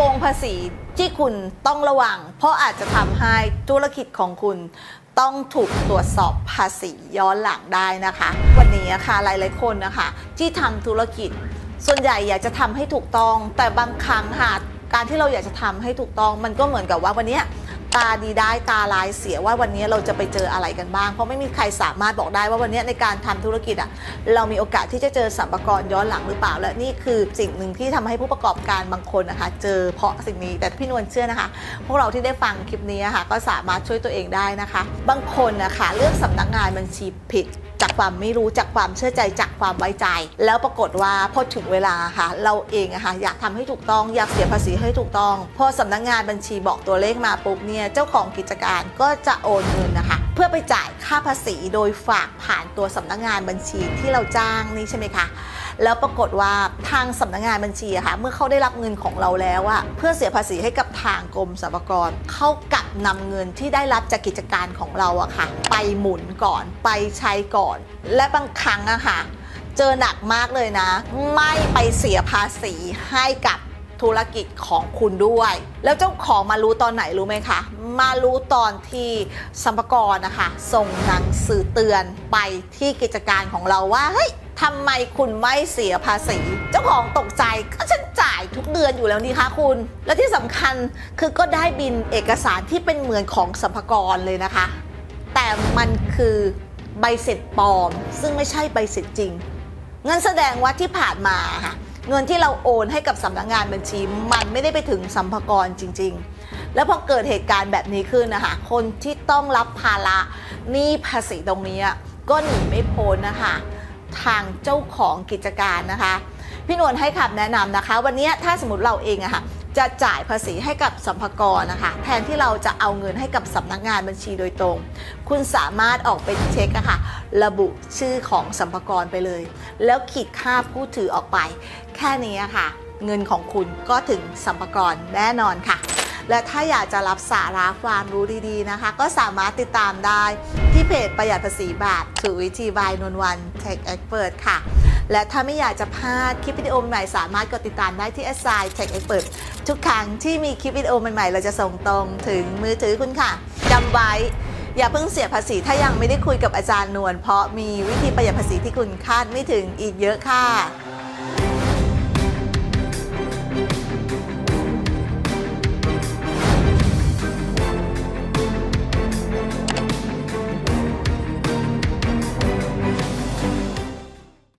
โกงภาษีที่คุณต้องระวัง เพราะอาจจะทำให้ธุรกิจของคุณต้องถูกตรวจสอบภาษีย้อนหลังได้นะคะ วันนี้อะค่ะหลายๆคนนะคะ ที่ทำธุรกิจ ส่วนใหญ่อยากจะทำให้ถูกต้อง แต่บางครั้งค่ะการที่เราอยากจะทำให้ถูกต้อง มันก็เหมือนกับว่าวันนี้ ตาดีได้ตาลายเสียว่าวันนี้เราจะไปเจออะไรกันบ้าง เพราะไม่มีใครสามารถบอกได้ว่าวันนี้ในการทำธุรกิจอะเรามีโอกาสที่จะเจอสัมปกระย้อนหลังหรือเปล่า และนี่คือสิ่งหนึ่งที่ทำให้ผู้ประกอบการบางคนนะคะเจอเพราะสิ่งนี้แต่พี่นวลเชื่อนะคะ พวกเราที่ได้ฟังคลิปนี้อะค่ะก็สามารถช่วยตัวเองได้นะคะ บางคนนะคะเลือกสำนักงานบัญชีผิด จากความไม่รู้จากความเชื่อใจจากความไว้ใจ แล้วปรากฏว่าพอถึงเวลาค่ะ เราเองอะค่ะอยากทำให้ถูกต้องอยากเสียภาษีให้ถูกต้อง พอสำนักงานบัญชีบอกตัวเลขมาปุ๊บเนี่ยเจ้าของกิจการก็จะโอนเงินนะคะ เพื่อไปจ่ายค่าภาษีโดยฝากผ่านตัวสำนักงานบัญชีที่เราจ้างนี่ใช่ไหมคะ แล้วปรากฏว่าทางสำนักงานบัญชีอะค่ะเมื่อเขาได้รับเงินของเราแล้วอะเพื่อเสียภาษีให้กับทางกรมสรรพากรเขากลับนำเงินที่ได้รับจากกิจการของเราอะค่ะ ไปหมุนก่อนไปใช้ก่อน และบางครั้งอะค่ะ เจอหนักมากเลยนะ ไม่ไปเสียภาษีให้กับธุรกิจของคุณด้วย แล้วเจ้าของมารู้ตอนไหนรู้ไหมคะ มารู้ตอนที่สัมภากรนะคะ ส่งหนังสือเตือนไปที่กิจการของเราว่าเฮ้ย ทำไมคุณไม่เสียภาษี เจ้าของตกใจก็ฉันจ่ายทุกเดือนอยู่แล้วนี่คะคุณ และที่สำคัญคือก็ได้บินเอกสารที่เป็นเหมือนของสัมภากรเลยนะคะ แต่มันคือใบเสร็จปลอม ซึ่งไม่ใช่ใบเสร็จจริงเงินแสดงว่าที่ผ่านมาค่ะเงินที่เราโอนให้กับสำนักงานบัญชี มันไม่ได้ไปถึงสัมภาระจริง ๆ แล้วพอเกิดเหตุการณ์แบบนี้ขึ้นนะคะ คนที่ต้องรับภาระหนี้ภาษีตรงนี้ก็หนีไม่พ้นนะคะ ทางเจ้าของกิจการนะคะ พี่นวลให้คำแนะนำนะคะ วันนี้ถ้าสมมติเราเองอะค่ะจะจ่ายภาษีให้กับสัมภากระนะคะ แทนที่เราจะเอาเงินให้กับสำนักงานบัญชีโดยตรง คุณสามารถออกเป็นเช็คอะค่ะ ระบุชื่อของสัมภากระไปเลย แล้วขีดค่าผู้ถือออกไป แค่นี้อะค่ะ เงินของคุณก็ถึงสัมภากระแน่นอนค่ะ และถ้าอยากจะรับสาระความรู้ดีๆนะคะ ก็สามารถติดตามได้ เพจประหยัดภาษีบาทถือวิธีบายนวลวัน Tech Expert ค่ะ และถ้าไม่อยากจะพลาดคลิปวิดีโอใหม่สามารถกดติดตามได้ที่ s อ i Tech Expert ทุกครั้งที่มีคลิปวิดีโอใหม่ๆ เราจะส่งตรงถึงมือถือคุณค่ะจำไว้อย่าเพิ่งเสียภาษีถ้ายังไม่ได้คุยกับอาจารย์นวลเพราะมีวิธีประหยัดภาษีที่คุณคาดไม่ถึงอีกเยอะค่ะ